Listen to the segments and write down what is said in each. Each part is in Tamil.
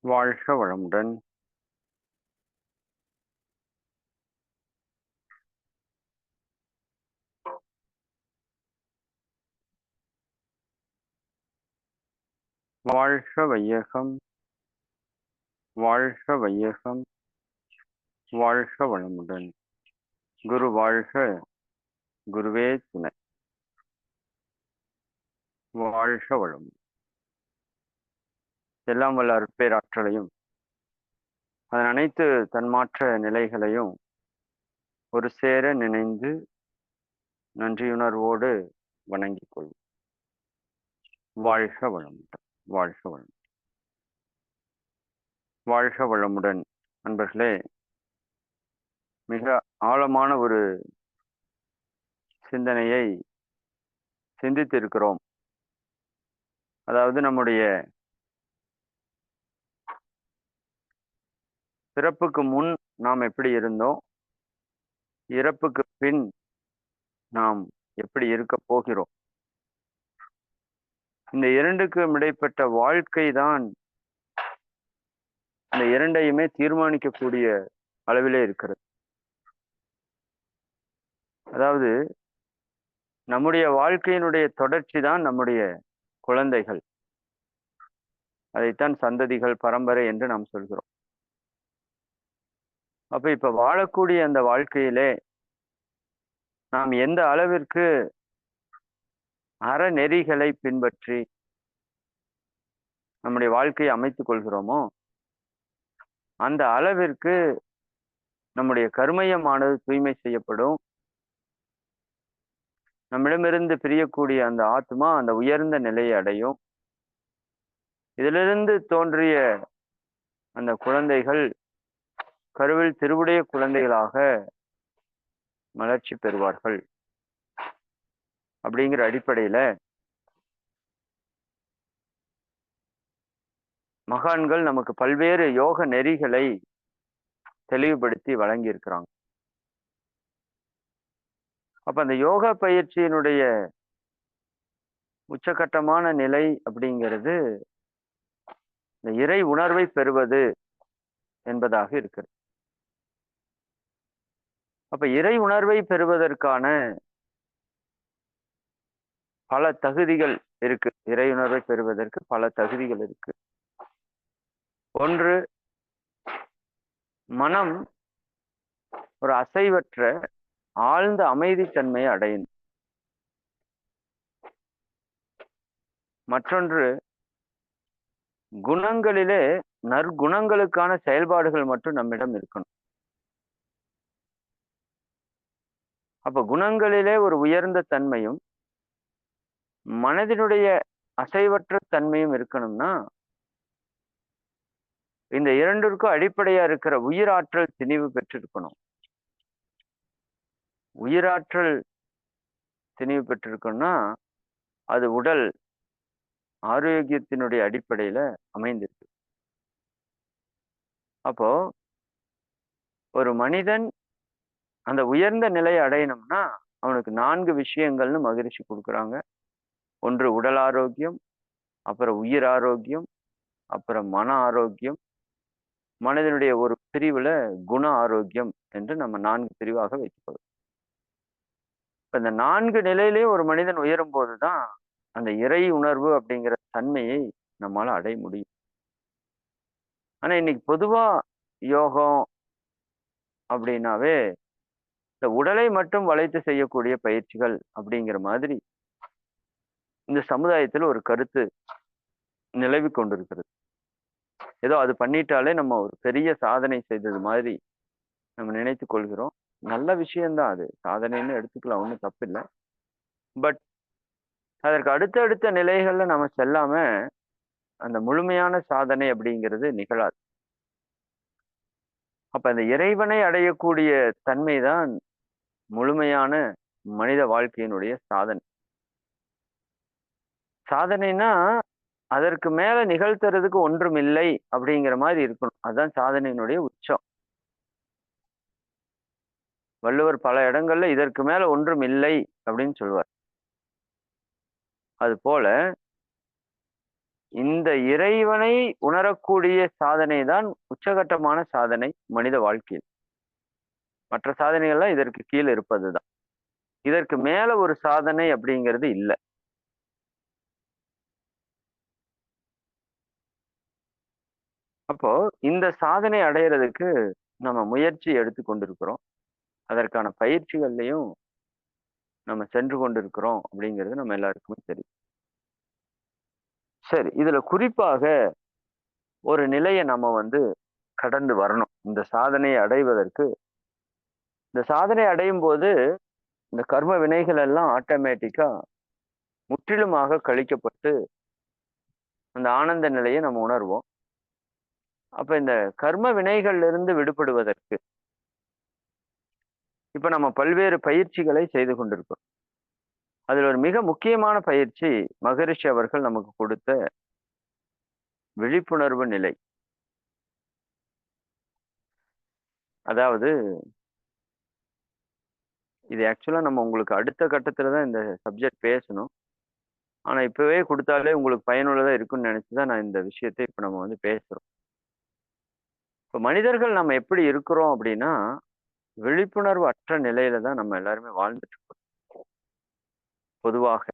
வாழ்க வளமுடன். வாழ்க வையகம். வாழ்க வையகம். வாழ்க வளமுடன். குரு வாழ்க. குருவே துணை. வாழ்க வளமுடன். எல்லாம் வல்ல அற்பேராற்றலையும் அதன் அனைத்து தன்மாற்ற நிலைகளையும் ஒரு சேர நினைந்து நன்றியுணர்வோடு வணங்கிக் கொள்வோம் வாழ்க வளமுடன் வாழ்க வளமுடன். வாழ்க வளமுடன் நண்பர்களே. மிக ஆழமான ஒரு சிந்தனையை சிந்தித்திருக்கிறோம். அதாவது நம்முடைய பிறப்புக்கு முன் நாம் எப்படி இருந்தோம்? இறப்புக்கு பின் நாம் எப்படி இருக்க போகிறோம்? இந்த இரண்டுக்கும் இடைப்பட்ட வாழ்க்கை தான் இந்த இரண்டையுமே தீர்மானிக்கக்கூடிய அளவிலே இருக்கிறது. அதாவது நம்முடைய வாழ்க்கையினுடைய தொடர்ச்சி தான் நம்முடைய குழந்தைகள். அதைத்தான் சந்ததிகள் பரம்பரை என்று நாம் சொல்கிறோம். அப்ப இப்ப வாழக்கூடிய அந்த வாழ்க்கையிலே நாம் எந்த அளவிற்கு அறநெறிகளை பின்பற்றி நம்முடைய வாழ்க்கையை அமைத்துக் கொள்கிறோமோ அந்த அளவிற்கு நம்முடைய கருமையமானது தூய்மை செய்யப்படும். நம்மிடமிருந்து பிரியக்கூடிய அந்த ஆத்மா அந்த உயர்ந்த நிலையை அடையும். இதிலிருந்து தோன்றிய அந்த குழந்தைகள் கருவில் திருவுடைய குழந்தைகளாக மலர்ச்சி பெறுவார்கள். அப்படிங்கிற அடிப்படையில மகான்கள் நமக்கு பல்வேறு யோக நெறிகளை தெளிவுபடுத்தி வழங்கியிருக்கிறாங்க. அப்ப அந்த யோகா பயிற்சியினுடைய உச்சகட்டமான நிலை அப்படிங்கிறது இந்த இறை உணர்வை பெறுவது என்பதாக இருக்கிறது. அப்ப இறை உணர்வை பெறுவதற்கான பல தகுதிகள் இருக்கு. இறை உணர்வை பெறுவதற்கு பல தகுதிகள் இருக்கு. ஒன்று மனம் ஒரு அசைவற்ற ஆழ்ந்த அமைதித்தன்மையை அடையும். மற்றொன்று குணங்களிலே நற்குணங்களுக்கான செயல்பாடுகள் மட்டும் நம்மிடம் இருக்கணும். அப்ப குணங்களிலே ஒரு உயர்ந்த தன்மையும் மனதினுடைய அசைவற்ற தன்மையும் இருக்கணும்னா இந்த இரண்டிற்கும் அடிப்படையா இருக்கிற உயிராற்றல் திணிவு பெற்றிருக்கணும். உயிராற்றல் திணிவு பெற்றிருக்கணும்னா அது உடல் ஆரோக்கியத்தினுடைய அடிப்படையில அமைந்திருக்கு. அப்போ ஒரு மனிதன் அந்த உயர்ந்த நிலையை அடையணும்னா அவனுக்கு நான்கு விஷயங்கள்னு மகிழ்ச்சி கொடுக்குறாங்க. ஒன்று உடல் ஆரோக்கியம் அப்புறம் உயிர் ஆரோக்கியம் அப்புறம் மன ஆரோக்கியம். மனதினுடைய ஒரு பிரிவுல குண ஆரோக்கியம் என்று நம்ம நான்கு பிரிவாக வைக்கப்படும் இப்ப இந்த நான்கு நிலையிலேயே ஒரு மனிதன் உயரும் போதுதான் அந்த இறை உணர்வு அப்படிங்கிற தன்மையை நம்மால் அடைய முடியும். ஆனா இன்னைக்கு பொதுவா யோகம் அப்படின்னாவே இந்த உடலை மட்டும் வளைத்து செய்யக்கூடிய பயிற்சிகள் அப்படிங்கிற மாதிரி இந்த சமுதாயத்தில் ஒரு கருத்து நிலவி கொண்டிருக்கிறது. ஏதோ அது பண்ணிட்டாலே நம்ம ஒரு பெரிய சாதனை செய்தது மாதிரி நம்ம நினைத்து கொள்கிறோம். நல்ல விஷயம்தான் அது. சாதனைன்னு எடுத்துக்கலாம் ஒன்றும் தப்பில்லை. பட் அதற்கு அடுத்தடுத்த நிலைகளில் நம்ம செல்லாம அந்த முழுமையான சாதனை அப்படிங்கிறது நிகழாது. அப்ப அந்த இறைவனை அடையக்கூடிய தன்மை தான் முழுமையான மனித வாழ்க்கையினுடைய சாதனை. சாதனைனா அதற்கு மேல நிகழ்த்துறதுக்கு ஒன்றும் இல்லை அப்படிங்கிற மாதிரி இருக்கணும். அதுதான் சாதனையினுடைய உச்சம். வள்ளுவர் பல இடங்கள்ல இதற்கு மேல ஒன்றும் இல்லை அப்படின்னு சொல்லுவார் அது போல இந்த இறைவனை உணரக்கூடிய சாதனை தான் உச்சகட்டமான சாதனை மனித வாழ்க்கையில். மற்ற சாதனைகள்லாம் இதற்கு கீழே இருப்பது தான் இதற்கு மேல ஒரு சாதனை அப்படிங்கிறது இல்லை. அப்போ இந்த சாதனை அடையிறதுக்கு நம்ம முயற்சி எடுத்து கொண்டிருக்கிறோம். அதற்கான பயிற்சிகள்லையும் நம்ம சென்று கொண்டிருக்கிறோம் அப்படிங்கிறது நம்ம எல்லாருக்குமே தெரியும். சரி இதுல குறிப்பாக ஒரு நிலையை நம்ம வந்து கடந்து வரணும். இந்த சாதனையை அடைவதற்கு இந்த சாதனை அடையும் போது இந்த கர்ம வினைகள் எல்லாம் ஆட்டோமேட்டிக்கா முற்றிலுமாக கழிக்கப்பட்டு அந்த ஆனந்த நிலையை நம்ம உணர்வோம். அப்ப இந்த கர்ம வினைகள்ல இருந்து விடுபடுவதற்கு இப்ப நம்ம பல்வேறு பயிற்சிகளை செய்து கொண்டிருக்கோம் அதில் ஒரு மிக முக்கியமான பயிற்சி மகரிஷி அவர்கள் நமக்கு கொடுத்த விழிப்புணர்வு நிலை. அதாவது இது ஆக்சுவலாக நம்ம உங்களுக்கு அடுத்த கட்டத்தில் தான் இந்த சப்ஜெக்ட் பேசணும். ஆனால் இப்போவே கொடுத்தாலே உங்களுக்கு பயனுள்ளதா இருக்கும்னு நினைச்சுதான் நான் இந்த விஷயத்தை இப்போ நம்ம வந்து பேசுகிறோம் இப்போ மனிதர்கள் நம்ம எப்படி இருக்கிறோம் அப்படின்னா விழிப்புணர்வு அற்ற நிலையில தான் நம்ம எல்லாருமே வாழ்ந்துட்டு இருக்கோம். பொதுவாக.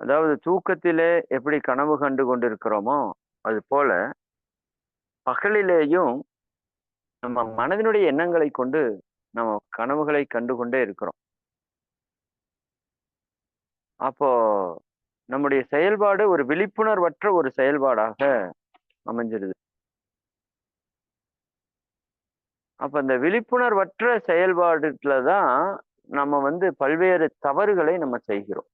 அதாவது தூக்கத்திலே எப்படி கனவு கண்டு கொண்டிருக்கிறோமோ அது போல பகலிலேயும் நம்ம மனதினுடைய எண்ணங்களை கொண்டு நம்ம கனவுகளை கண்டு கொண்டே இருக்கிறோம். அப்போ நம்முடைய செயல்பாடு ஒரு விழிப்புணர்வற்ற ஒரு செயல்பாடாக அமைஞ்சிருது. அப்ப இந்த விழிப்புணர்வற்ற செயல்பாடுல தான் நம்ம வந்து பல்வேறு தவறுகளை நம்ம செய்கிறோம்.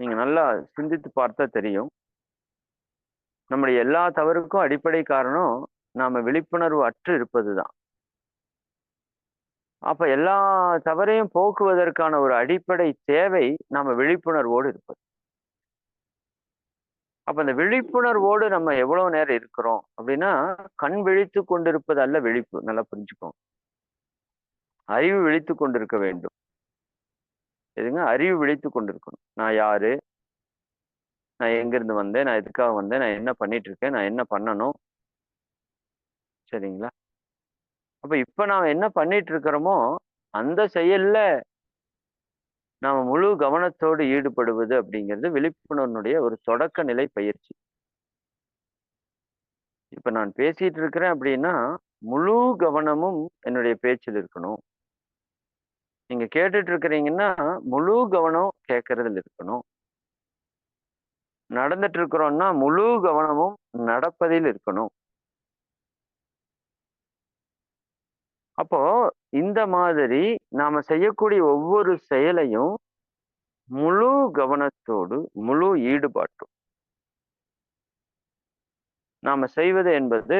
நீங்க நல்லா சிந்தித்து பார்த்தா தெரியும். நம்முடைய எல்லா தவறுக்கும் அடிப்படை காரணம் நாம விழிப்புணர்வு அற்று இருப்பதுதான். அப்ப எல்லா தவறையும் போக்குவதற்கான ஒரு அடிப்படை தேவை நாம விழிப்புணர்வோடு இருப்பது. அப்ப அந்த விழிப்புணர்வோடு நம்ம எவ்வளவு நேரம் இருக்கிறோம் அப்படின்னா கண் விழித்து கொண்டிருப்பது அல்ல விழிப்பு. நல்லா புரிஞ்சுக்கோங்க அறிவு விழித்து கொண்டிருக்க வேண்டும். எதுங்க? அறிவு விழித்து கொண்டிருக்கணும். நான் யாரு? நான் எங்கிருந்து வந்தேன்? நான் எதுக்காக வந்தேன்? நான் என்ன பண்ணிட்டு இருக்கேன்? நான் என்ன பண்ணணும்? சரிங்களா? அப்ப இப்ப நாம என்ன பண்ணிட்டு இருக்கிறோமோ அந்த செயல்ல நாம முழு கவனத்தோடு ஈடுபடுவது அப்படிங்கிறது விழிப்புணர்வுடைய ஒரு தொடக்க நிலை பயிற்சி. இப்ப நான் பேசிட்டு இருக்கிறேன் அப்படின்னா முழு கவனமும் என்னுடைய பேச்சில் இருக்கணும். நீங்க கேட்டுட்டு இருக்கிறீங்கன்னா முழு கவனம் கேட்கறதுல இருக்கணும். நடந்துட்டு இருக்கிறோம்னா முழு கவனமும் நடப்பதில் இருக்கணும். அப்போ இந்த மாதிரி நாம செய்யக்கூடிய ஒவ்வொரு செயலையும் முழு கவனத்தோடு முழு ஈடுபாட்டும் நாம செய்வது என்பது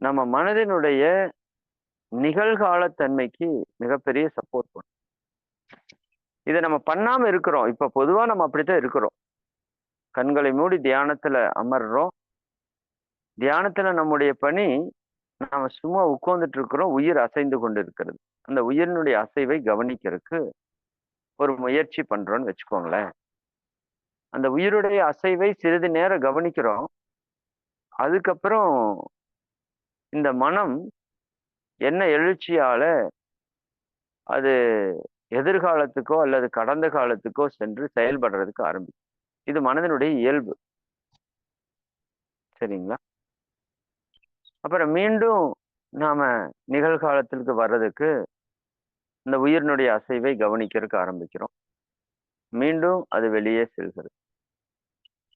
நம்ம மனதினுடைய நிகழ்கால தன்மைக்கு மிகப்பெரிய சப்போர்ட் பண்ணும். இதை நம்ம பண்ணாம இருக்கிறோம். இப்ப பொதுவா நம்ம அப்படித்தான் இருக்கிறோம். கண்களை மூடி தியானத்துல அமர்றோம். தியானத்துல நம்முடைய பணி நாம சும்மா உட்கார்ந்துட்டு இருக்கிறோம் உயிர் அசைந்து கொண்டு இருக்கிறது அந்த உயிரினுடைய அசைவை கவனிக்கிறதுக்கு ஒரு முயற்சி பண்றோம்னு வச்சுக்கோங்களேன். அந்த உயிருடைய அசைவை சிறிது நேரம் கவனிக்கிறோம். அதுக்கப்புறம் இந்த மனம் என்ன எழுச்சியால அது எதிர்காலத்துக்கோ அல்லது கடந்த காலத்துக்கோ சென்று செயல்படுறதுக்கு ஆரம்பிக்கும். இது மனதினுடைய இயல்பு. சரிங்களா? அப்புறம் மீண்டும் நாம நிகழ்காலத்திற்கு வர்றதுக்கு இந்த உயிரினுடைய அசைவை கவனிக்கிறதுக்கு ஆரம்பிக்கிறோம். மீண்டும் அது வெளியே செல்கிறது.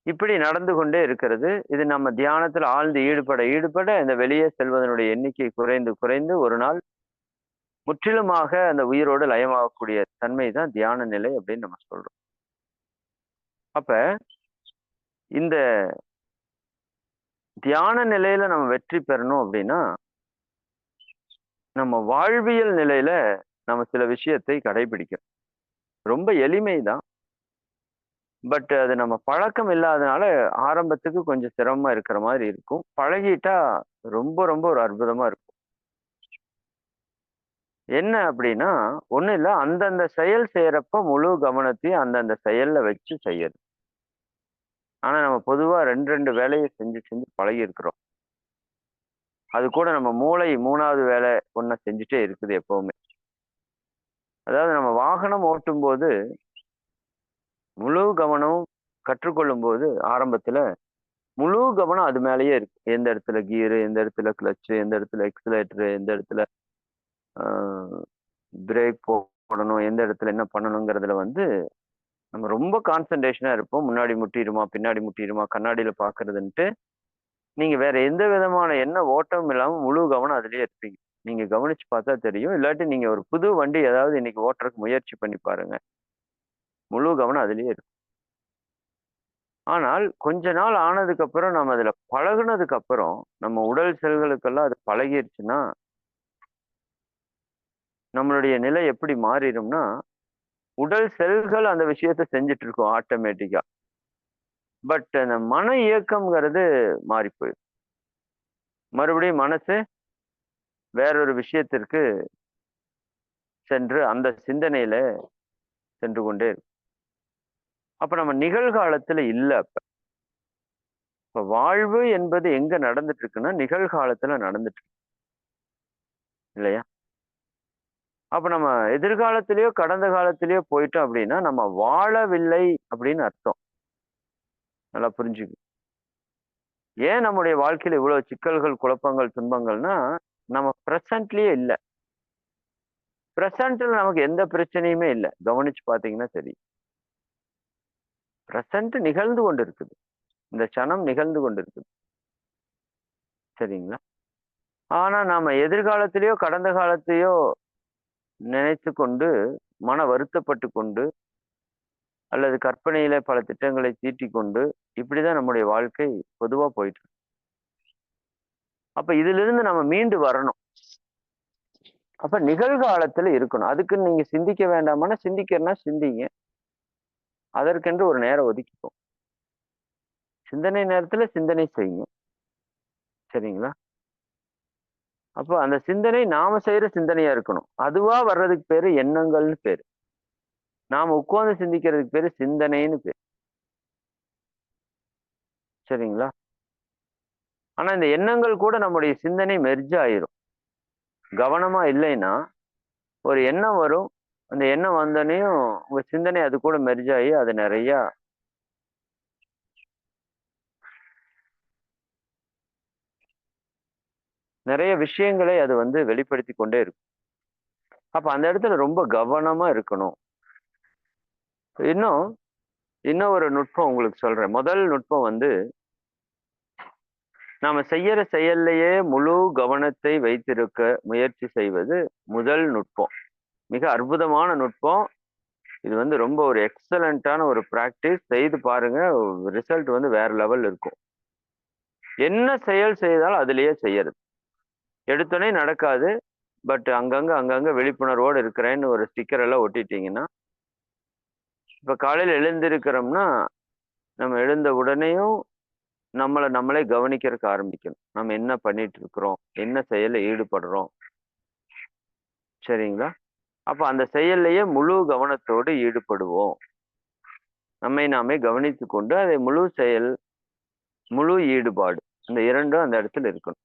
இப்படி நடந்து கொண்டே இருக்கிறது. இது நம்ம தியானத்தில் ஆழ்ந்து ஈடுபட ஈடுபட இந்த வெளியே செல்வதனுடைய எண்ணிக்கை குறைந்து குறைந்து ஒரு நாள் முற்றிலுமாக அந்த உயிரோடு லயமாகக்கூடிய தன்மை தான் தியான நிலை அப்படின்னு நம்ம சொல்றோம். அப்ப இந்த தியான நிலையில நம்ம வெற்றி பெறணும் அப்படின்னா நம்ம வாழ்வியல் நிலையில நம்ம சில விஷயத்தை கடைபிடிக்கிறோம் ரொம்ப எளிமைதான். பட் அது நம்ம பழக்கம் இல்லாதனால ஆரம்பத்துக்கு கொஞ்சம் சிரமமா இருக்கிற மாதிரி இருக்கும். பழகிட்டா ரொம்ப ரொம்ப ஒரு அற்புதமா இருக்கும். என்ன அப்படின்னா ஒன்றும் இல்லை. அந்தந்த செயல் செய்யறப்ப முழு கவனத்தையும் அந்தந்த செயல்ல வச்சு செய்யறது ஆனா நம்ம பொதுவா ரெண்டு ரெண்டு வேலையை செஞ்சு செஞ்சு பழகி இருக்கிறோம் அது கூட நம்ம மூளை மூணாவது வேலை ஒன்றா செஞ்சுட்டே இருக்குது எப்பவுமே. அதாவது நம்ம வாகனம் ஓட்டும் போது முழு கவனம் கற்றுக்கொள்ளும் போது ஆரம்பத்துல முழு கவனம் அது மேலேயே இருக்கு. எந்த இடத்துல கியரு எந்த இடத்துல கிளச்சு எந்த இடத்துல எக்ஸலேட்டரு எந்த இடத்துல பிரேக் போடணும் எந்த இடத்துல என்ன பண்ணணுங்கிறதுல வந்து நம்ம ரொம்ப கான்சன்ட்ரேஷனா இருப்போம். முன்னாடி முட்டிடுமா பின்னாடி முட்டிடுமா கண்ணாடியில பாக்குறதுன்ட்டு நீங்க வேற எந்த விதமான என்ன ஓட்டமும் இல்லாம முழு கவனம் அதுலயே இருப்பீங்க. நீங்க கவனிச்சு பார்த்தா தெரியும். இல்லாட்டி நீங்க ஒரு புது வண்டி ஏதாவது இன்னைக்கு ஓட்டுறதுக்கு முயற்சி பண்ணி பாருங்க. முழு கவனம் அதுலயே இருக்கும். ஆனால் கொஞ்ச நாள் ஆனதுக்கு அப்புறம் நம்ம அதுல பழகுனதுக்கு அப்புறம் நம்ம உடல் செல்களுக்கெல்லாம் அது பழகிருச்சுன்னா நம்மளுடைய நிலை எப்படி மாறிடும்னா உடல் செல்கள் அந்த விஷயத்த செஞ்சுட்டு இருக்கும் ஆட்டோமேட்டிக்கா பட் அந்த மன இயக்கம்ங்கிறது மாறி போயிடும் மறுபடியும் மனசு வேறொரு விஷயத்திற்கு சென்று அந்த சிந்தனையில சென்று கொண்டே இருக்கும். அப்ப நம்ம நிகழ்காலத்துல இல்ல அப்ப. இப்ப வாழ்வு என்பது எங்க நடந்துட்டு இருக்குன்னா நிகழ்காலத்துல நடந்துட்டு இருக்கு இல்லையா? அப்ப நம்ம எதிர்காலத்திலேயோ கடந்த காலத்திலேயோ போயிட்டோம் அப்படின்னா நம்ம வாழவில்லை அப்படின்னு அர்த்தம். நல்லா புரிஞ்சுக்கு. ஏன் நம்முடைய வாழ்க்கையில இவ்வளவு சிக்கல்கள் குழப்பங்கள் துன்பங்கள்னா நம்ம ப்ரெசன்ட்லயே இல்லை. ப்ரெசன்ட்ல நமக்கு எந்த பிரச்சனையுமே இல்லை. கவனிச்சு பார்த்தீங்கன்னா சரி. ப்ரெசன்ட் நிகழ்ந்து கொண்டு இருக்குது இந்த சனம் நிகழ்ந்து கொண்டு இருக்குது சரிங்களா? ஆனா நாம எதிர்காலத்திலேயோ கடந்த காலத்தையோ நினைத்து கொண்டு மன வருத்தப்பட்டு கொண்டு அல்லது கற்பனையில பல திட்டங்களை தீட்டி கொண்டு இப்படிதான் நம்முடைய வாழ்க்கை பொதுவா போயிட்டு அப்ப இதுல இருந்து நம்ம மீண்டு வரணும். அப்ப நிகழ்காலத்துல இருக்கணும். அதுக்கு நீங்க சிந்திக்க வேண்டாமான்னா சிந்திக்கிறனா சிந்திங்க. அதற்கென்று ஒரு நேரம் ஒதுக்கிப்போம். சிந்தனை நேரத்துல சிந்தனை செய்யுங்க. சரிங்களா? அப்போ அந்த சிந்தனை நாம செய்யற சிந்தனையா இருக்கணும். அதுவா வர்றதுக்கு பேரு எண்ணங்கள்னு பேரு. நாம உட்கார்ந்து சிந்திக்கிறதுக்கு பேரு சிந்தனைன்னு பேரு. சரிங்களா? ஆனா இந்த எண்ணங்கள் கூட நம்முடைய சிந்தனை மெர்ஜ் ஆயிரும். கவனமா இல்லைன்னா ஒரு எண்ணம் வரும். அந்த எண்ணம் வந்தோடனையும் உங்க சிந்தனை அது கூட மெர்ஜ் ஆகி அது நிறையா நிறைய விஷயங்களை அது வந்து வெளிப்படுத்தி கொண்டே இருக்கும். அப்ப அந்த இடத்துல ரொம்ப கவனமா இருக்கணும். இன்னும் இன்னும் ஒரு நுட்பம் உங்களுக்கு சொல்றேன். முதல் நுட்பம் வந்து நாம செய்யற செயல்லையே முழு கவனத்தை வைத்திருக்க முயற்சி செய்வது முதல் நுட்பம். மிக அற்புதமான நுட்பம். இது வந்து ரொம்ப ஒரு எக்ஸலண்டான ஒரு ப்ராக்டிஸ் செய்து பாருங்க ரிசல்ட் வந்து வேற லெவல் இருக்கும். என்ன செயல் செய்தாலும் அதுலயே செய்யறது. எடுத்தோடனே நடக்காது. பட் அங்கங்கே அங்கங்கே விழிப்புணர்வோடு இருக்கிறேன்னு ஒரு ஸ்டிக்கர் எல்லாம் ஒட்டிட்டீங்கன்னா இப்போ காலையில் எழுந்திருக்கிறோம்னா நம்ம எழுந்த உடனேயும் நம்மளை நம்மளே கவனிக்கிறதுக்கு ஆரம்பிக்கணும். நம்ம என்ன பண்ணிட்டு இருக்கிறோம் என்ன செயலில் ஈடுபடுறோம்? சரிங்களா? அப்போ அந்த செயல்லையே முழு கவனத்தோடு ஈடுபடுவோம். நம்மை நாமே கவனித்து கொண்டு அதை முழு செயல் முழு ஈடுபாடு இந்த இரண்டும் அந்த இடத்துல இருக்கணும்.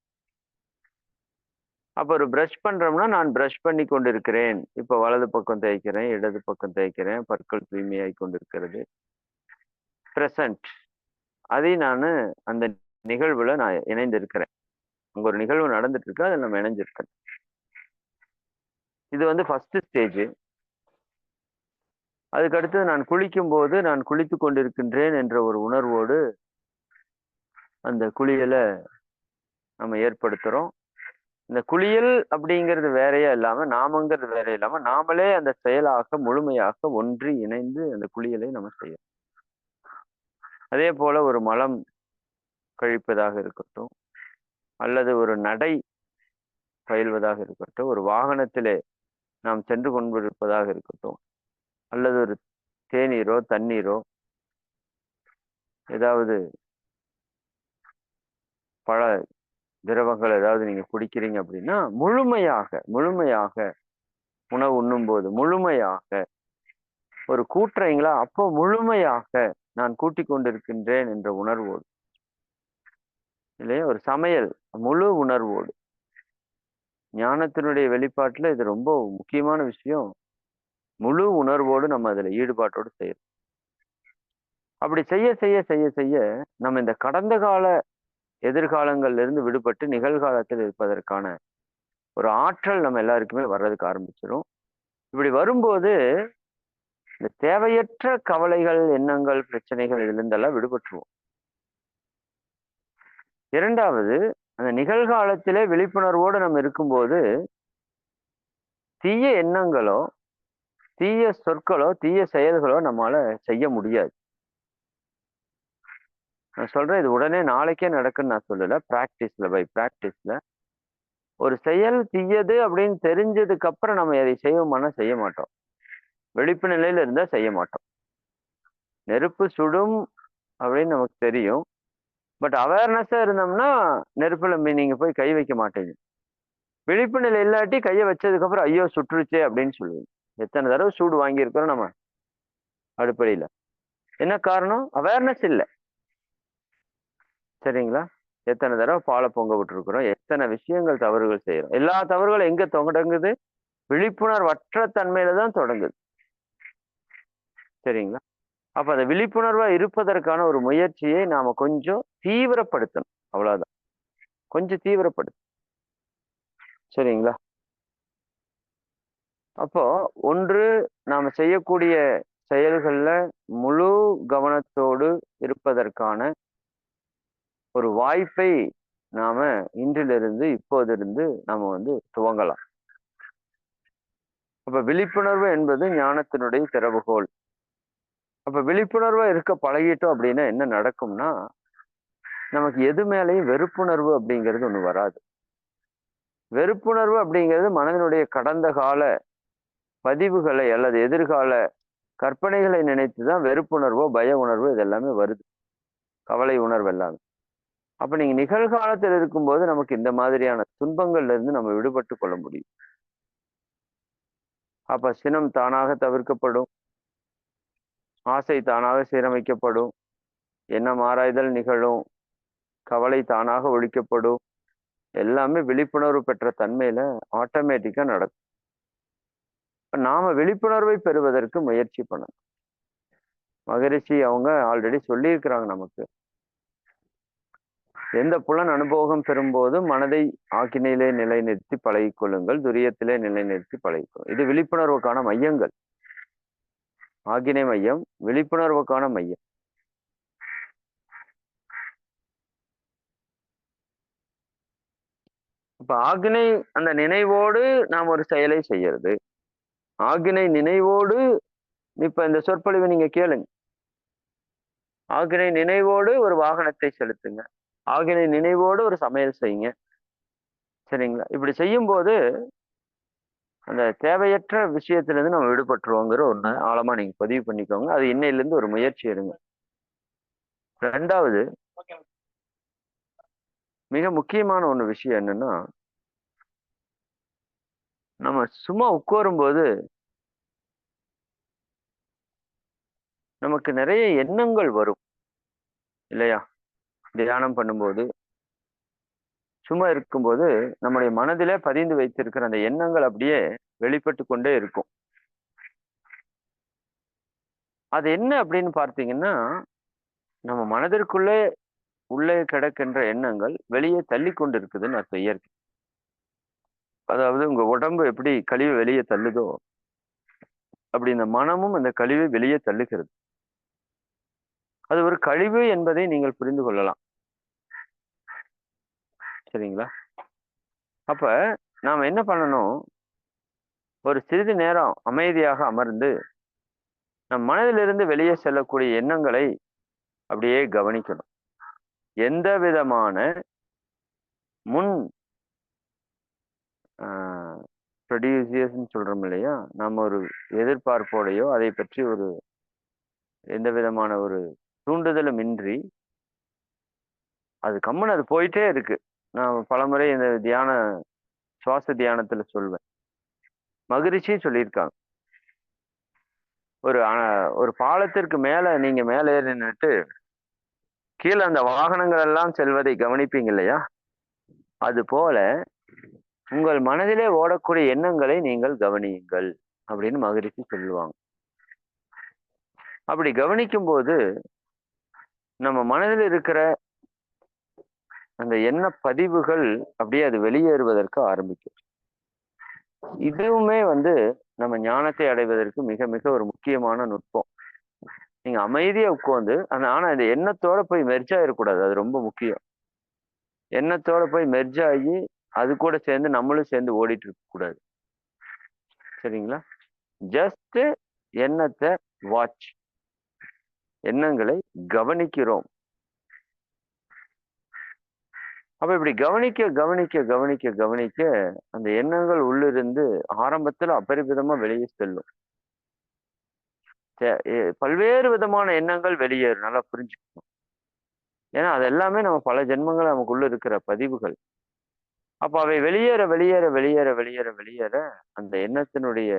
அப்போ ஒரு ப்ரஷ் பண்ணுறோம்னா நான் ப்ரஷ் பண்ணி கொண்டு இருக்கிறேன் வலது பக்கம் தேய்க்கிறேன் இடது பக்கம் தேய்க்கிறேன் பற்கள் தூய்மையாகி கொண்டிருக்கிறது. ப்ரெசன்ட் அதை நான் அந்த நிகழ்வில் நான் இணைந்திருக்கிறேன். அங்கே ஒரு நிகழ்வு நடந்துட்டு இருக்கு அதில் நம்ம இணைஞ்சிருக்கேன் இது வந்து ஃபர்ஸ்ட் ஸ்டேஜ் அதுக்கடுத்து நான் குளிக்கும் போது நான் குளித்து கொண்டிருக்கின்றேன் என்ற ஒரு உணர்வோடு அந்த குளியலை நம்ம ஏற்படுத்துகிறோம் இந்த குளியல் அப்படிங்கிறது வேறையா இல்லாம நாமங்கிறது வேற இல்லாம நாமளே அந்த செயலாக முழுமையாக ஒன்றி இணைந்து அந்த குளியலை நம்ம செய்யணும் அதே போல ஒரு மலம் கழிப்பதாக இருக்கட்டும் அல்லது ஒரு நடை பயில்வதாக இருக்கட்டும் ஒரு வாகனத்திலே நாம் சென்று கொண்டிருப்பதாக இருக்கட்டும் அல்லது ஒரு தேநீரோ தண்ணீரோ ஏதாவது பழ திரவங்கள் ஏதாவது நீங்க குடிக்கிறீங்க அப்படின்னா முழுமையாக முழுமையாக உணவு உண்ணும்போது முழுமையாக ஒரு கூட்டுறீங்களா அப்போ முழுமையாக நான் கூட்டிக் கொண்டிருக்கின்றேன் என்ற உணர்வோடு. இல்லையா? ஒரு சமையல் முழு உணர்வோடு. ஞானத்தினுடைய வெளிப்பாட்டுல இது ரொம்ப முக்கியமான விஷயம். முழு உணர்வோடு நம்ம அதுல ஈடுபாட்டோடு செய்யறோம். அப்படி செய்ய செய்ய செய்ய செய்ய நம்ம இந்த கடந்த கால எதிர்காலங்கள்ல இருந்து விடுபட்டு நிகழ்காலத்தில் இருப்பதற்கான ஒரு ஆற்றல் நம்ம எல்லாருக்குமே வர்றதுக்கு ஆரம்பிச்சிடும் இப்படி வரும்போது இந்த தேவையற்ற கவலைகள் எண்ணங்கள் பிரச்சனைகள் இதுல இருந்தெல்லாம் விடுபட்டுருவோம். இரண்டாவது அந்த நிகழ்காலத்திலே விழிப்புணர்வோடு நம்ம இருக்கும்போது தீய எண்ணங்களோ தீய சொற்களோ தீய செயல்களோ நம்மளால செய்ய முடியாது. நான் சொல்றேன் இது உடனே நாளைக்கே நடக்குன்னு நான் சொல்லல. ப்ராக்டிஸ்ல பை ப்ராக்டிஸ்ல ஒரு செயல் தீயது அப்படின்னு தெரிஞ்சதுக்கு அப்புறம் நம்ம அதை செய்வோம்னா செய்ய மாட்டோம். விழிப்பு நிலையில இருந்தா செய்ய மாட்டோம். நெருப்பு சுடும் அப்படின்னு நமக்கு தெரியும். பட் அவேர்னஸா இருந்தோம்னா நெருப்புல மீ- நீங்க போய் கை வைக்க மாட்டீங்க. விழிப்பு நிலை இல்லாட்டி கையை வச்சதுக்கு அப்புறம் ஐயோ சுற்றுச்சே அப்படின்னு சொல்லுவீங்க. எத்தனை தடவை சூடு வாங்கியிருக்கிறோம் நம்ம அடுப்படியில. என்ன காரணம்? அவேர்னஸ் இல்லை. சரிங்களா? எத்தனை தடவை பாலை பொங்க விட்டுருக்குறோம் எத்தனை விஷயங்கள் தவறுகள் செய்யறோம். எல்லா தவறுகளும் எங்க தொடங்குது? விழிப்புணர்வற்ற தன்மையில தான் தொடங்குது. சரிங்களா? அப்போ அந்த விழிப்புணர்வா இருப்பதற்கான ஒரு முயற்சியை நாம கொஞ்சம் தீவிரப்படுத்தணும். அவ்வளோதான் கொஞ்சம் தீவிரப்படுத்தும் சரிங்களா? அப்போ ஒன்று நாம செய்யக்கூடிய செயல்கள்ல முழு கவனத்தோடு இருப்பதற்கான ஒரு வாய்ப்பை நாம இன்றிலிருந்து இப்போதிருந்து நாம வந்து துவங்கலாம். அப்ப விழிப்புணர்வு என்பது ஞானத்தினுடைய திறவுகோல். அப்ப விழிப்புணர்வா இருக்க பழகிட்டோம் அப்படின்னா என்ன நடக்கும்னா நமக்கு எது மேலேயும் வெறுப்புணர்வு அப்படிங்கிறது ஒண்ணு வராது. வெறுப்புணர்வு அப்படிங்கிறது மனதினுடைய கடந்த கால பதிவுகளை அல்லது எதிர்கால கற்பனைகளை நினைத்து தான் வெறுப்புணர்வோ பய உணர்வோ இதெல்லாமே வருது. கவலை உணர்வு எல்லாமே. அப்ப நீங்க நிகழ்காலத்தில் இருக்கும்போது நமக்கு இந்த மாதிரியான துன்பங்கள்ல இருந்து நம்ம விடுபட்டு கொள்ள முடியும். அப்ப சினம் தானாக தவிர்க்கப்படும். ஆசை தானாக சீரமைக்கப்படும். எண்ணம் ஆராய்தல் நிகழும். கவலை தானாக ஒழிக்கப்படும். எல்லாமே விழிப்புணர்வு பெற்ற தன்மையில ஆட்டோமேட்டிக்கா நடக்கும். நாம விழிப்புணர்வை பெறுவதற்கு முயற்சி பண்ணணும். மகரிஷி அவங்க ஆல்ரெடி சொல்லியிருக்கிறாங்க நமக்கு. எந்த புலன் அனுபவம் பெறும்போது மனதை ஆக்கினையிலே நிலைநிறுத்தி பழகிக்கொள்ளுங்கள் துரியத்திலே நிலைநிறுத்தி பழகிக்கொள்ளும் இது விழிப்புணர்வுக்கான மையங்கள். ஆக்கினை மையம் விழிப்புணர்வுக்கான மையம். இப்ப ஆக்னை அந்த நினைவோடு நாம் ஒரு செயலை செய்யறது. ஆக்னை நினைவோடு இப்ப இந்த சொற்பொழிவை நீங்க கேளுங்க. ஆக்னை நினைவோடு ஒரு வாகனத்தை செலுத்துங்க. ஆகினை நினைவோடு ஒரு சமையல் செய்யுங்க. சரிங்களா? இப்படி செய்யும்போது அந்த தேவையற்ற விஷயத்திலிருந்து நம்ம விடுபட்டுருவோங்கிற ஒண்ணு ஆழமா நீங்க பதிவு பண்ணிக்கோங்க. அது இன்னையிலிருந்து ஒரு முயற்சி எடுங்க. ரெண்டாவது மிக முக்கியமான ஒண்ணு விஷயம் என்னன்னா நம்ம சும்மா உட்காரும்போது நமக்கு நிறைய எண்ணங்கள் வரும். இல்லையா? தியானம் பண்ணும்போது சும்மா இருக்கும்போது நம்முடைய மனதிலே பதிந்து வைத்திருக்கிற அந்த எண்ணங்கள் அப்படியே வெளிப்பட்டு கொண்டே இருக்கும். அது என்ன அப்படின்னு பார்த்தீங்கன்னா நம்ம மனதிற்குள்ளே உள்ளே கிடக்கின்ற எண்ணங்கள் வெளியே தள்ளி கொண்டு இருக்குதுன்னு அர்த்தம் இயற்கை. அதாவது உங்க உடம்பு எப்படி கழிவு வெளியே தள்ளுதோ அப்படி இந்த மனமும் அந்த கழிவை வெளியே தள்ளுகிறது. அது ஒரு கழிவு என்பதை நீங்கள் புரிந்து கொள்ளலாம். சரிங்களா? அப்ப நாம் என்ன பண்ணணும்? ஒரு சிறிது நேரம் அமைதியாக அமர்ந்து நம் மனதிலிருந்து வெளியே செல்லக்கூடிய எண்ணங்களை அப்படியே கவனிக்கணும். எந்த விதமான முன் ப்ரொடியூசியர்ஸ்ன்னு சொல்கிறோம் இல்லையா? நம்ம ஒரு எதிர்பார்ப்போடையோ அதை பற்றி ஒரு எந்த விதமான ஒரு தூண்டுதலும் இன்றி அது கம்முன்னு அது போயிட்டே இருக்கு. நான் பலமுறை இந்த தியான சுவாச தியானத்துல சொல்வேன். மகிழ்ச்சியும் சொல்லியிருக்காங்க. ஒரு ஒரு பாலத்திற்கு மேல நீங்க மேல ஏறினுட்டு கீழே அந்த வாகனங்கள் எல்லாம் செல்வதை கவனிப்பீங்க இல்லையா? அது போல உங்கள் மனதிலே ஓடக்கூடிய எண்ணங்களை நீங்கள் கவனியுங்கள் அப்படின்னு மகிழ்ச்சி சொல்லுவாங்க. அப்படி கவனிக்கும் போது நம்ம மனதில் இருக்கிற அந்த எண்ண பதிவுகள் அப்படியே அது வெளியேறுவதற்கு ஆரம்பிக்கும். இதுவுமே வந்து நம்ம ஞானத்தை அடைவதற்கு மிக மிக ஒரு முக்கியமான நுட்பம். நீங்க அமைதியா உட்காந்து ஆனா ஆனா இந்த எண்ணத்தோட போய் மெர்ஜ் ஆயிடக்கூடாது அது ரொம்ப முக்கியம். எண்ணத்தோட போய் மெர்ஜ் ஆகி அது கூட சேர்ந்து நம்மளும் சேர்ந்து ஓடிட்டு இருக்க கூடாது சரிங்களா? ஜஸ்ட் எண்ணத்தை வாட்ச் எண்ணங்களை கவனிக்கிறோம். அப்ப இப்படி கவனிக்க கவனிக்க கவனிக்க கவனிக்க அந்த எண்ணங்கள் உள்ளிருந்து ஆரம்பத்துல அபரிவிதமா வெளியே செல்லும். பல்வேறு விதமான எண்ணங்கள் வெளியேறும். நல்லா புரிஞ்சுக்கணும். ஏன்னா அது எல்லாமே நம்ம பல ஜென்மங்கள் நமக்குள்ள இருக்கிற பதிவுகள். அப்ப அவை வெளியேற வெளியேற வெளியேற வெளியேற வெளியேற அந்த எண்ணத்தினுடைய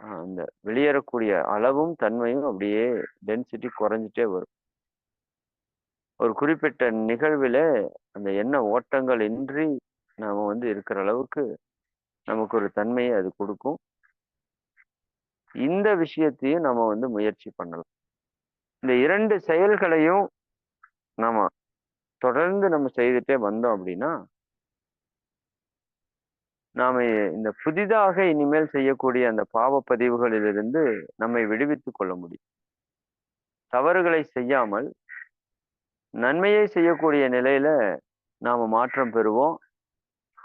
அந்த வெளியேறக்கூடிய அளவும் தன்மையும் அப்படியே டென்சிட்டி குறைஞ்சிட்டே வரும். ஒரு குறிப்பிட்ட நிகழ்வில் அந்த எண்ண ஓட்டங்கள் இன்றி நாம வந்து இருக்கிற அளவுக்கு நமக்கு ஒரு தன்மையை அது கொடுக்கும். இந்த விஷயத்தையும் நம்ம வந்து முயற்சி பண்ணலாம். இந்த இரண்டு செயல்களையும் நாம் தொடர்ந்து நம்ம செய்துட்டே வந்தோம் அப்படின்னா நாம இந்த புதிதாக இனிமேல் செய்யக்கூடிய அந்த பாவ பதிவுகளிலிருந்து நம்மை விடுவித்துக் கொள்ள முடியும். தவறுகளை செய்யாமல் நன்மையை செய்யக்கூடிய நிலையில நாம மாற்றம் பெறுவோம்.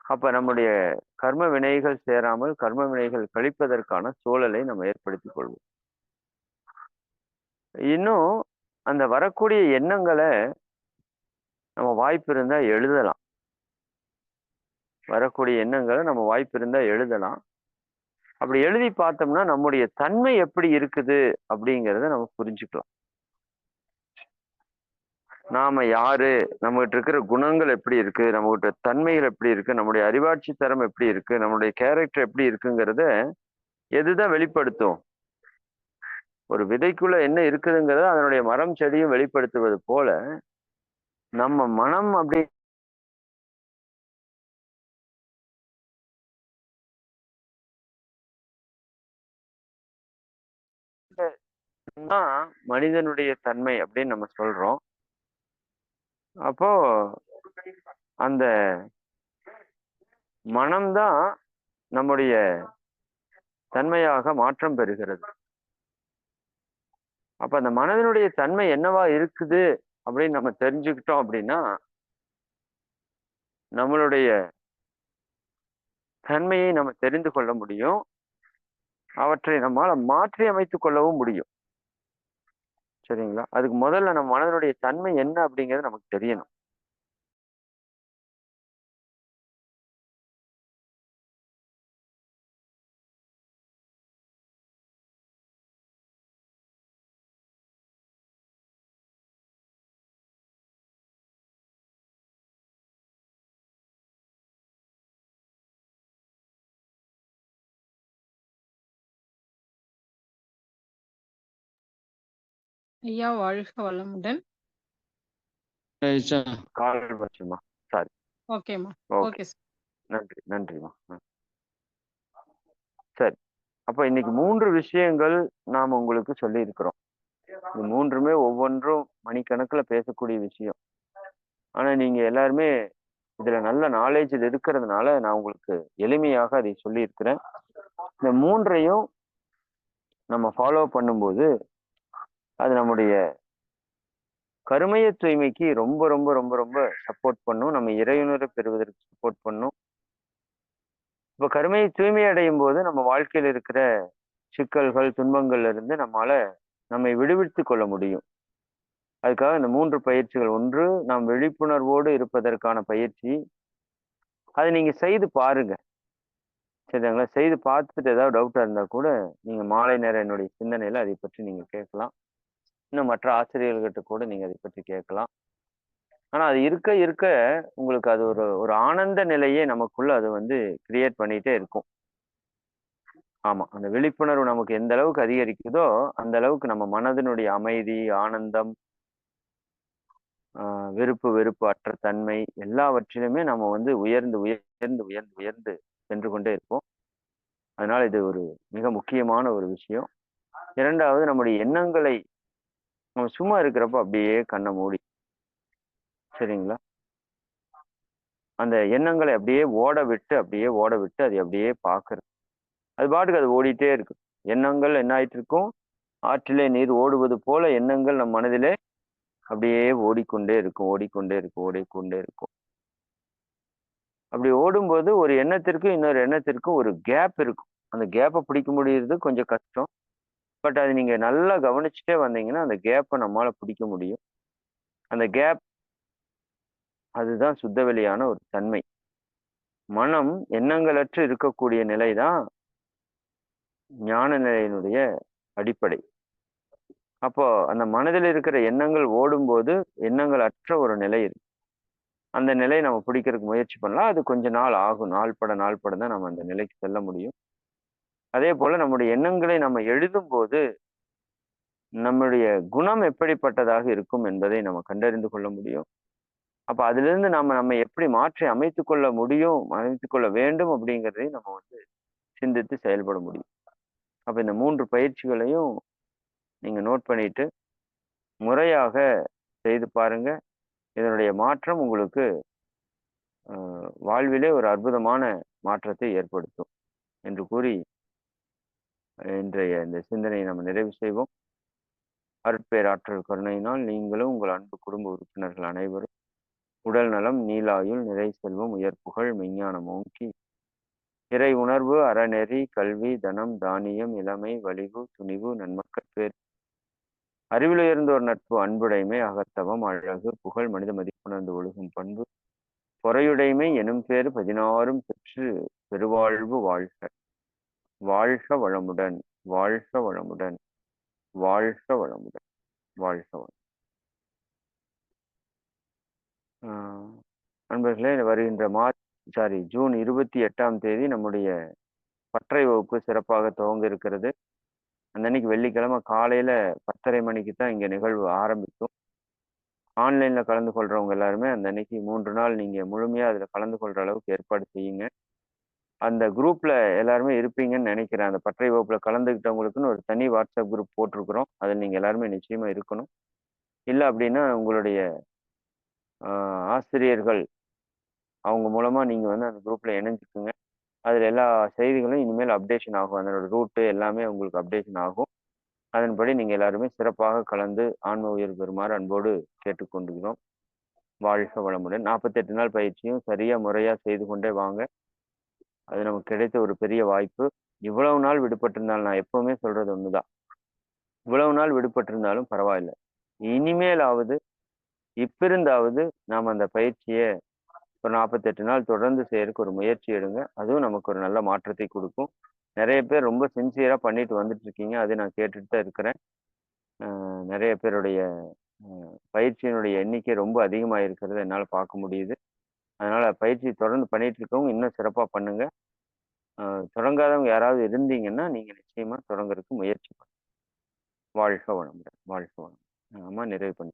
அப்ப நம்முடைய கர்ம வினைகள் சேராமல் கர்ம வினைகள் கழிப்பதற்கான சூழலை நம்ம ஏற்படுத்திக் கொள்வோம். இன்னும் அந்த வரக்கூடிய எண்ணங்களை நம்ம வாய்ப்பு இருந்தா எழுதலாம். வரக்கூடிய எண்ணங்களை நம்ம வாய்ப்பு இருந்தா எழுதலாம். அப்படி எழுதி பார்த்தோம்னா நம்முடைய தன்மை எப்படி இருக்குது அப்படிங்கிறத நம்ம புரிஞ்சுக்கலாம். நாம யாரு? நம்மகிட்ட இருக்கிற குணங்கள் எப்படி இருக்கு? நம்மகிட்ட தன்மைகள் எப்படி இருக்கு? நம்முடைய அறிவாட்சி தரம் எப்படி இருக்கு? நம்மளுடைய கேரக்டர் எப்படி இருக்குங்கிறத எதுதான் வெளிப்படுத்தும்? ஒரு விதைக்குள்ள என்ன இருக்குதுங்கிறத அதனுடைய மரம் செடியும் வெளிப்படுத்துவது போல நம்ம மனம் அப்படி மனிதனுடைய தன்மை அப்படின்னு நம்ம சொல்றோம். அப்போ அந்த மனம்தான் நம்முடைய தன்மையாக மாற்றம் பெறுகிறது. அப்ப அந்த மனதினுடைய தன்மை என்னவா இருக்குது அப்படின்னு நம்ம தெரிஞ்சுக்கிட்டோம் அப்படின்னா நம்மளுடைய தன்மையை நம்ம தெரிந்து கொள்ள முடியும். அவற்றை நம்மால மாற்றி அமைத்துக் கொள்ளவும் முடியும். சரிங்களா? அதுக்கு முதல்ல நம்ம மனதனுடைய தன்மை என்ன அப்படிங்கிறது நமக்கு தெரியணும். ஐயா வாழ்க வளமுடன். கால் வச்சுமா? சாரி. ஓகேம்மா ஓகே நன்றி நன்றிம்மா ம். சரி. அப்ப இன்னைக்கு மூன்று விஷயங்கள் நாம் உங்களுக்கு சொல்லி இருக்கிறோம் இது மூன்றுமே ஒவ்வொன்றும் மணிக்கணக்குல பேசக்கூடிய விஷயம். ஆனா நீங்க எல்லாருமே இதுல நல்ல நாலேஜ் இருக்கிறதுனால நான் உங்களுக்கு எளிமையாக அதை சொல்லி இருக்கிறேன் இந்த மூன்றையும் நம்ம ஃபாலோ பண்ணும்போது அது நம்முடைய கருமைய தூய்மைக்கு ரொம்ப ரொம்ப ரொம்ப ரொம்ப சப்போர்ட் பண்ணும். நம்ம இறையுணரை பெறுவதற்கு சப்போர்ட் பண்ணும். இப்ப கருமையை தூய்மை அடையும் போது நம்ம வாழ்க்கையில் இருக்கிற சிக்கல்கள் துன்பங்கள்ல இருந்து நம்மால நம்மை விடுவித்து கொள்ள முடியும். அதுக்காக இந்த மூன்று பயிற்சிகள். ஒன்று நாம் விழிப்புணர்வோடு இருப்பதற்கான பயிற்சி. அதை நீங்க செய்து பாருங்க. சரிங்களா செய்து பார்த்துட்டு ஏதாவது டவுட்டா இருந்தா கூட நீங்க மாலை நேரம் என்னுடைய சிந்தனையில அதை பற்றி நீங்க கேட்கலாம். இன்னும் மற்ற ஆசிரியர்கள்கிட்ட கூட நீங்க அதை பற்றி கேட்கலாம் ஆனா அது இருக்க இருக்க உங்களுக்கு அது ஒரு ஒரு ஆனந்த நிலையே நமக்குள்ள அது வந்து கிரியேட் பண்ணிட்டே இருக்கும் ஆமா. அந்த விழிப்புணர்வு நமக்கு எந்த அளவுக்கு அதிகரிக்குதோ, அந்த அளவுக்கு நம்ம மனதினுடைய அமைதி, ஆனந்தம் வெறுப்பு வெறுப்பு அற்ற தன்மை எல்லாவற்றிலுமே நம்ம வந்து உயர்ந்து, உயர்ந்து, உயர்ந்து, உயர்ந்து சென்று கொண்டே இருப்போம். அதனால இது ஒரு மிக முக்கியமான ஒரு விஷயம். இரண்டாவது நம்முடைய எண்ணங்களை நம்ம சும்மா இருக்கிறப்போ அப்படியே கண்ணை மூடி சரிங்களா? அந்த எண்ணங்களை அப்படியே ஓட விட்டு, அப்படியே ஓட விட்டு, அதை அப்படியே பார்க்கறது. அது பாட்டுக்கு அது ஓடிட்டே இருக்கு. எண்ணங்கள் என்ன ஆயிட்டு இருக்கும்? ஆற்றிலே நீர் ஓடுவது போல எண்ணங்கள் நம் மனதிலே அப்படியே ஓடிக்கொண்டே இருக்கும், ஓடிக்கொண்டே இருக்கும், ஓடிக்கொண்டே இருக்கும். அப்படி ஓடும்போது ஒரு எண்ணத்திற்கும், இன்னொரு எண்ணத்திற்கும் ஒரு கேப் இருக்கும். அந்த கேப்பை பிடிக்க முடியறது கொஞ்சம் கஷ்டம். பட் அது நீங்க நல்லா கவனிச்சுட்டே வந்தீங்கன்னா, அந்த கேப்பை நம்மளால் பிடிக்க முடியும். அந்த கேப் அதுதான் சுத்தவெளியான ஒரு தன்மை. மனம் எண்ணங்களற்று இருக்கக்கூடிய நிலை தான் ஞான நிலையினுடைய அடிப்படை. அப்போ அந்த மனதில் இருக்கிற எண்ணங்கள் ஓடும்போது, எண்ணங்கள் அற்ற ஒரு நிலை இருக்கு. அந்த நிலையை நம்ம பிடிக்கிறதுக்கு முயற்சி பண்ணலாம். அது கொஞ்ச நாள் ஆகும். நாள் பட நாள் பட தான் நம்ம அந்த நிலைக்கு செல்ல முடியும். அதே போல நம்முடைய எண்ணங்களை நம்ம எழுதும்போது நம்முடைய குணம் எப்படிப்பட்டதாக இருக்கும் என்பதை நம்ம கண்டறிந்து கொள்ள முடியும். அப்ப அதிலிருந்து நாம நம்ம எப்படி மாற்றி அமைத்துக் கொள்ள முடியும், அமைத்துக் கொள்ள வேண்டும் அப்படிங்கிறதையும் நம்ம வந்து சிந்தித்து செயல்பட முடியும். அப்ப இந்த மூன்று பயிற்சிகளையும் நீங்க நோட் பண்ணிட்டு, முறையாக செய்து பாருங்க. இதனுடைய மாற்றம் உங்களுக்கு வாழ்விலே ஒரு அற்புதமான மாற்றத்தை ஏற்படுத்தும். என்று கூறி இன்றைய இந்த சிந்தனையை நம்ம நிறைவு செய்வோம். அருட்பேராற்றல் கருணையினால் நீங்களும் உங்கள் அன்பு குடும்ப உறுப்பினர்கள் அனைவரும் உடல் நலம், நீலாயுள் நிறை செல்வம், உயர் புகழ், மெஞ்ஞானம் ஓங்கி, இறை உணர்வு, அறநெறி, கல்வி, தனம், தானியம், இளமை, வலிவு, துணிவு, நன்மக்கட்பேறு, அறிவிலுயர்ந்தோர் நட்பு, அன்புடைமை, அகத்தவம், அழகு, புகழ், மனித மதிப்புணர்ந்து ஒழுகும் பண்பு, பொறையுடைமை எனும் பேர் பதினாறும் பெற்று பெருவாழ்வு வாழ்க. வாழ்க வளமுடன், வாழ்க வளமுடன், வாழ்க வளமுடன், வாழ்க வளம் அன்பர்களே நண்பர்களே வருகின்ற மார்ச் சாரி ஜூன் 28ஆம் தேதி நம்முடைய பற்றை வகுப்பு சிறப்பாக துவங்க இருக்கிறது. அன்னைக்கு வெள்ளிக்கிழமை காலையில பத்தரை மணிக்கு தான் இங்க நிகழ்வு ஆரம்பிக்கும். ஆன்லைன்ல கலந்து கொள்றவங்க எல்லாருமே அந்த அன்னைக்கு மூன்று நாள் நீங்க முழுமையா அதுல கலந்து கொள்ற அளவுக்கு ஏற்பாடு செய்யுங்க. அந்த குரூப்ல எல்லாருமே இருப்பீங்கன்னு நினைக்கிறேன். அந்த பற்றை வகுப்புல கலந்துக்கிட்டவங்களுக்குன்னு ஒரு தனி வாட்ஸ்அப் குரூப் போட்டிருக்கிறோம். அதில் நீங்க எல்லாருமே நிச்சயமா இருக்கணும். இல்லை அப்படின்னா உங்களுடைய ஆசிரியர்கள் அவங்க மூலமா நீங்க வந்து அந்த குரூப்ல இணைஞ்சுக்குங்க. அதில் எல்லா செய்திகளும் இனிமேல் அப்டேஷன் ஆகும். அதனோட ரூட்டு எல்லாமே உங்களுக்கு அப்டேஷன் ஆகும். அதன்படி நீங்க எல்லாருமே சிறப்பாக கலந்து ஆன்ம உயர் பெறுமாறு அன்போடு கேட்டுக்கொண்டுகிறோம். வாழ்க வளமுடன். 48 நாள் பயிற்சியும் சரியா முறையா செய்து கொண்டே வாங்க. அது நமக்கு கிடைத்த ஒரு பெரிய வாய்ப்பு. இவ்வளவு நாள் விடுபட்டிருந்தாலும் நான் எப்பவுமே சொல்றது ஒண்ணுதான். இவ்வளவு நாள் விடுபட்டிருந்தாலும் பரவாயில்ல. இனிமேலாவது இப்பிருந்தாவது நாம் அந்த பயிற்சியை ஒரு 48 நாள் தொடர்ந்து செய்யறதுக்கு ஒரு முயற்சி எடுங்க. அதுவும் நமக்கு ஒரு நல்ல மாற்றத்தை கொடுக்கும் நிறைய பேர் ரொம்ப சின்சியராக பண்ணிட்டு வந்துட்டு இருக்கீங்க. அதை நான் கேட்டுட்டு தான் இருக்கிறேன். நிறைய பேருடைய பயிற்சியினுடைய எண்ணிக்கை ரொம்ப அதிகமாக இருக்கிறத என்னால் பார்க்க முடியுது. அதனால பயிற்சி தொடர்ந்து பண்ணிட்டு இருக்கவங்க இன்னும் சிறப்பாக பண்ணுங்க. தொடங்காதவங்க யாராவது இருந்தீங்கன்னா, நீங்க நிச்சயமா தொடங்குறதுக்கு முயற்சி பண்ணுங்க. வாழ்க வளமுடன், வாழ்க வளம் ஆமாம் நிறைவு பண்ணி